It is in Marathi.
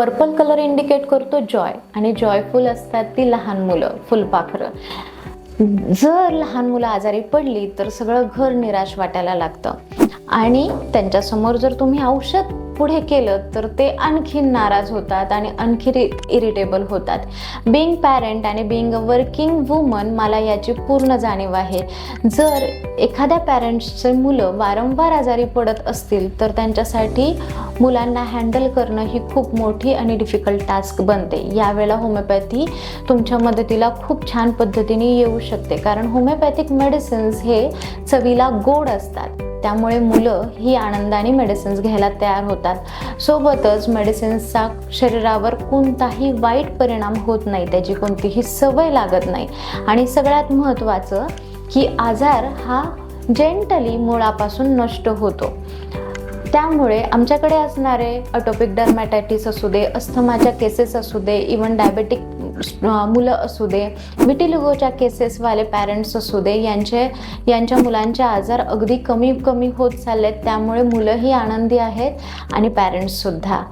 पर्पल कलर इंडिकेट करतो जॉय. आणि जॉयफुल असतात ती लहान मुलं फुलपाखरं. जर लहान मुलं आजारी पडली तर सगळं घर निराश वाटायला लागतं. आणि त्यांच्यासमोर जर तुम्ही औषध पुढे केलं तर ते आणखी नाराज होतात आणि आणखी इरिटेबल होतात. बिईंग पॅरेंट आणि बिईंग अ वर्किंग वुमन मला याची पूर्ण जाणीव आहे. जर एखाद्या पॅरेंट्सचे मुलं वारंवार आजारी पडत असतील तर त्यांच्यासाठी मुलांना हँडल करणं ही खूप मोठी आणि डिफिकल्ट टास्क बनते. यावेळेला होमिओपॅथी तुमच्या मदतीला खूप छान पद्धतीने येऊ शकते. कारण होमिओपॅथिक मेडिसिन्स हे चवीला गोड असतात. त्यामुळे मुलं ही आनंदाने मेडिसिन्स घ्यायला तयार होतात. सोबतच मेडिसिन्सचा शरीरावर कोणताही वाईट परिणाम होत नाही त्याची कोणतीही सवय लागत नाही. आणि सगळ्यात महत्त्वाचं की आजार हा जेंटली मुळापासून नष्ट होतो. त्यामुळे आमच्याकडे असणारे अटोपिक डर्मॅटायटिस असू दे अस्थमाच्या केसेस असू दे इवन डायबेटिक मुलं असू दे विटिलिगोच्या केसेसवाले पॅरेंट्स असू दे यांचे यांच्या मुलांचे आजार अगदी कमी कमी होत चालले आहेत त्यामुळे मुलंही आनंदी आहेत आणि पॅरेंट्ससुद्धा